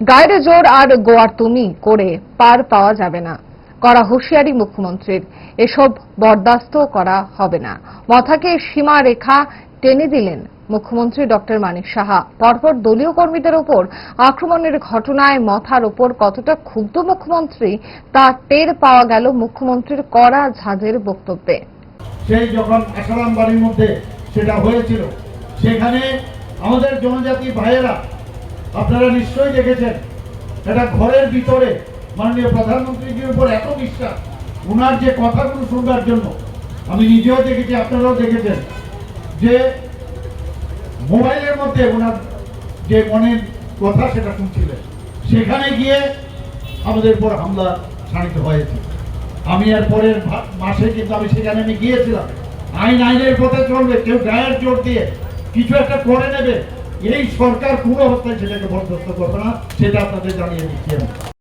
গায়ের জোর আর গোয়ার তুমি করে পার পাওয়া যাবে না। করা হুঁশিয়ারি মুখ্যমন্ত্রীর। এসব বরদাস্ত করা হবে না। মথাকে সীমা রেখা টেনে দিলেন মুখ্যমন্ত্রী ডক্টর মানিক সাহা। পরপর দলীয় কর্মীদের ওপর আক্রমণের ঘটনায় মথার ওপর কতটা ক্ষুব্ধ মুখ্যমন্ত্রী, তা টের পাওয়া গেল মুখ্যমন্ত্রীর কড়া ঝাঁজের বক্তব্যে। সেই যখন আসারাম বাড়ির মধ্যে সেটা হয়েছিল, সেখানে আমাদের জনজাতি ভাইয়েরা আপনারা নিশ্চয়ই দেখেছেন, এটা ঘরের ভিতরে মাননীয় প্রধানমন্ত্রীজির উপর এত বিশ্বাস ওনার যে কথাগুলো শুনবার জন্য। আমি নিজেও দেখেছি, আপনারাও দেখেছেন, যে মোবাইলের মধ্যে ওনার যে মনের কথা সেটা শুনছিলেন। সেখানে গিয়ে আমাদের উপর হামলা শানিত হয়েছে। আমি আর পরের মাসে কিন্তু আমি সেখানে আমি গিয়েছিলাম। আইন আইনের পথে চলবে, কেউ গায়ের জোর দিয়ে কিছু একটা করে নেবে এই সরকার কোন অবস্থায় সেটাকে বরদাস্ত করবে না সেটা আপনাদের জানিয়ে দিচ্ছি